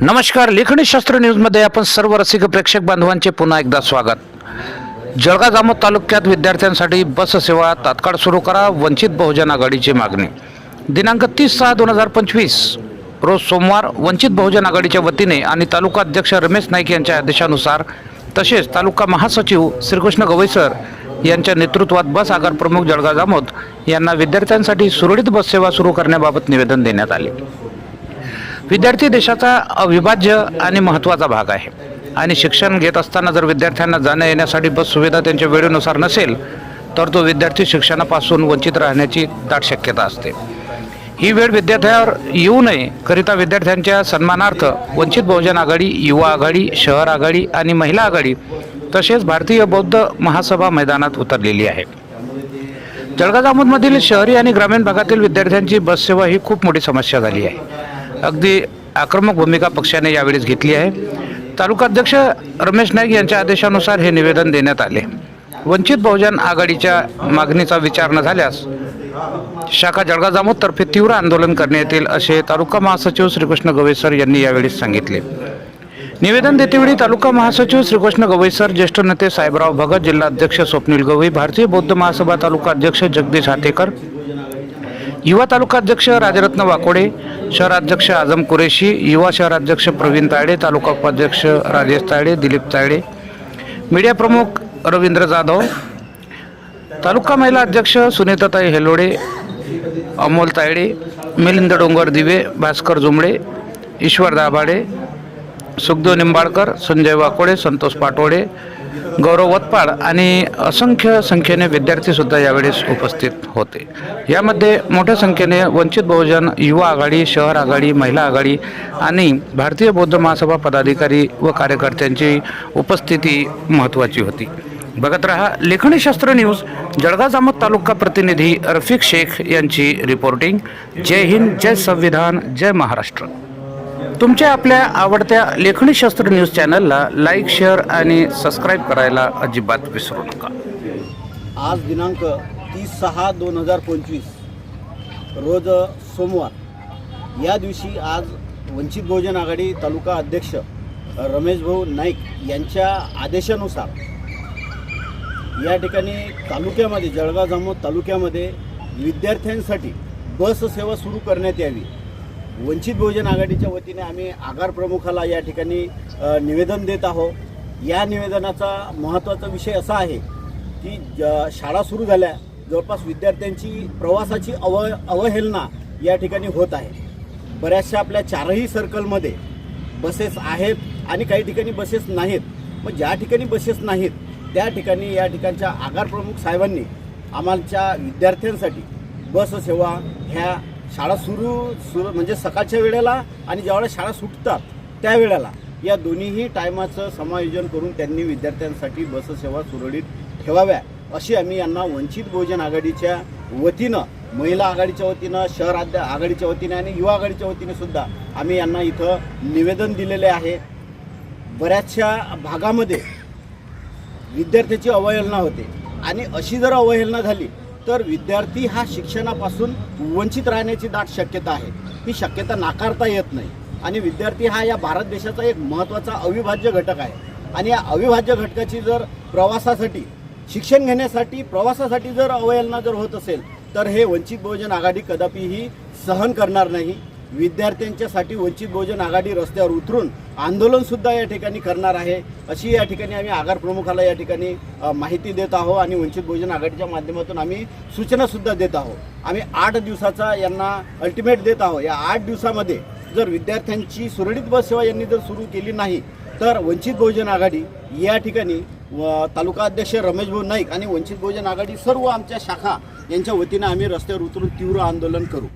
नमस्कार लेखणी शास्त्र न्यूजमध्ये आपण सर्व रसिक प्रेक्षक बांधवांचे पुन्हा एकदा स्वागत. जळगाव जामोद तालुक्यात विद्यार्थ्यांसाठी बससेवा तात्काळ सुरू करा वंचित बहुजन आघाडीची मागणी. दिनांक तीस सहा दोन हजार पंचवीस रोज सोमवार वंचित बहुजन आघाडीच्या वतीने आणि तालुका अध्यक्ष रमेश नाईक यांच्या आदेशानुसार तसेच तालुका महासचिव श्रीकृष्ण गवईसर यांच्या नेतृत्वात बस आगार प्रमुख जळगाव जामोद यांना विद्यार्थ्यांसाठी सुरळीत बससेवा सुरू करण्याबाबत निवेदन देण्यात आले. विद्यार्थी देशाचा अविभाज्य आणि महत्त्वाचा भाग आहे. आणि शिक्षण घेत असताना जर विद्यार्थ्यांना जाण्या येण्यासाठी बस सुविधा त्यांच्या वेळेनुसार नसेल तर तो विद्यार्थी शिक्षणापासून वंचित राहण्याची दाट शक्यता असते. ही वेळ विद्यार्थ्यावर येऊ नये करिता विद्यार्थ्यांच्या सन्मानार्थ वंचित बहुजन आघाडी युवा आघाडी शहर आघाडी आणि महिला आघाडी तसेच भारतीय बौद्ध महासभा मैदानात उतरलेली आहे. जळगाव जामोदमधील शहरी आणि ग्रामीण भागातील विद्यार्थ्यांची बस सेवा ही खूप मोठी समस्या झाली आहे. अगदी आक्रमक भूमिका पक्षाने यावेळेस घेतली आहे. तालुका अध्यक्ष रमेश नाईक यांच्या आदेशानुसार हे निवेदन देण्यात आले. वंचित बहुजन आघाडीच्या मागणीचा विचार न झाल्यास शाखा जळगाव जामोदतर्फे तीव्र आंदोलन करण्यात येईल असे तालुका महासचिव श्रीकृष्ण गवेसर यांनी यावेळी सांगितले. निवेदन देतेवेळी तालुका महासचिव श्रीकृष्ण गवईसर ज्येष्ठ नेते साहेबराव भगत जिल्हाध्यक्ष स्वप्नील गवई भारतीय बौद्ध महासभा तालुका अध्यक्ष जगदीश हातेकर युवा तालुका अध्यक्ष राजरत्न वाकोडे शहराध्यक्ष आझम कुरेशी युवा शहराध्यक्ष प्रवीण तायडे तालुका उपाध्यक्ष राजेश तायडे दिलीप तायडे मीडिया प्रमुख रवींद्र जाधव तालुका महिला अध्यक्ष सुनीताताई हेलोडे अमोल तायडे मिलिंद डोंगर दिवे भास्कर जुमडे ईश्वर दाभाडे सुखदेव निंबाळकर संजय वाकोडे संतोष पाटोडे गौरव वतपाड आणि असंख्य संख्येने विद्यार्थीसुद्धा यावेळेस उपस्थित होते. यामध्ये मोठ्या संख्येने वंचित बहुजन युवा आघाडी शहर आघाडी महिला आघाडी आणि भारतीय बौद्ध महासभा पदाधिकारी व कार्यकर्त्यांची उपस्थिती महत्त्वाची होती. बघत रहा लेखणीशास्त्र न्यूज जळगाव जामत तालुका प्रतिनिधी रफिक शेख यांची रिपोर्टिंग जय हिंद जय संविधान जय महाराष्ट्र. तुमच्या आपल्या आवडत्या लेखणी शास्त्र न्यूज चॅनलला लाईक शेअर आणि सबस्क्राईब करायला अजिबात विसरू नका. आज दिनांक तीस सहा दोन हजार पंचवीस रोज सोमवार. या दिवशी आज वंचित बहुजन आघाडी तालुका अध्यक्ष रमेश भाऊ नाईक यांच्या आदेशानुसार या ठिकाणी तालुक्यामध्ये जळगाव जामोद तालुक्यामध्ये विद्यार्थ्यांसाठी बस सेवा सुरू करण्यात यावी. वंचित बहुजन आघाडीच्या वतीने आम्ही आगार प्रमुखाला या ठिकाणी निवेदन देत आहोत. या निवेदनाचा महत्त्वाचा विषय असा आहे की ज- शाळा सुरू झाल्या जवळपास विद्यार्थ्यांची प्रवासाची अव अवहेलना या ठिकाणी होत आहे. बऱ्याचशा आपल्या चारही सर्कलमध्ये बसेस आहेत आणि काही ठिकाणी बसेस नाहीत. मग ज्या ठिकाणी बसेस नाहीत त्या ठिकाणी या ठिकाणच्या आगार प्रमुख साहेबांनी आम्हाच्या विद्यार्थ्यांसाठी बस सेवा ह्या शाळा सुरू सुरू म्हणजे सकाळच्या वेळेला आणि ज्यावेळेला शाळा सुटतात त्यावेळेला या दोन्हीही टायमाचं समायोजन करून त्यांनी विद्यार्थ्यांसाठी बससेवा सुरळीत ठेवाव्या. अशी आम्ही यांना वंचित बहुजन आघाडीच्या वतीनं महिला आघाडीच्या वतीनं शहर आद्या आघाडीच्या वतीने आणि युवा आघाडीच्या वतीने सुद्धा आम्ही यांना इथं निवेदन दिलेले आहे. बऱ्याचशा भागामध्ये विद्यार्थ्याची अवहेलना होते. आणि अशी जर अवहेलना झाली तर विद्यार्थी हा शिक्षणापासून वंचित राहण्याची दाट शक्यता आहे. ही शक्यता नाकारता येत नाही. आणि विद्यार्थी हा या भारत देशाचा एक महत्त्वाचा अविभाज्य घटक आहे. आणि या अविभाज्य घटकाची जर प्रवासासाठी शिक्षण घेण्यासाठी प्रवासासाठी जर अवहेलना जर होत असेल तर हे वंचित बहुजन आघाडी कदापिही सहन करणार नाही. विद्यार्थ्यांच्यासाठी वंचित बहुजन आघाडी रस्त्यावर उतरून आंदोलन सुद्धा या ठिकाणी करणार आहे. अशी या ठिकाणी आम्ही आगार प्रमुखाला या ठिकाणी माहिती देत आहोत आणि वंचित बहुजन आघाडीच्या माध्यमातून आम्ही सूचना सुद्धा देत आहोत. आम्ही आठ दिवसाचा यांना अल्टिमेट देत आहोत. या आठ दिवसामध्ये जर विद्यार्थ्यांची सुरळीत बस सेवा यांनी जर सुरू केली नाही तर वंचित बहुजन आघाडी या ठिकाणी व तालुका अध्यक्ष रमेश भाऊ नाईक आणि वंचित बहुजन आघाडी सर्व आमच्या शाखा यांच्या वतीनं आम्ही रस्त्यावर उतरून तीव्र आंदोलन करू.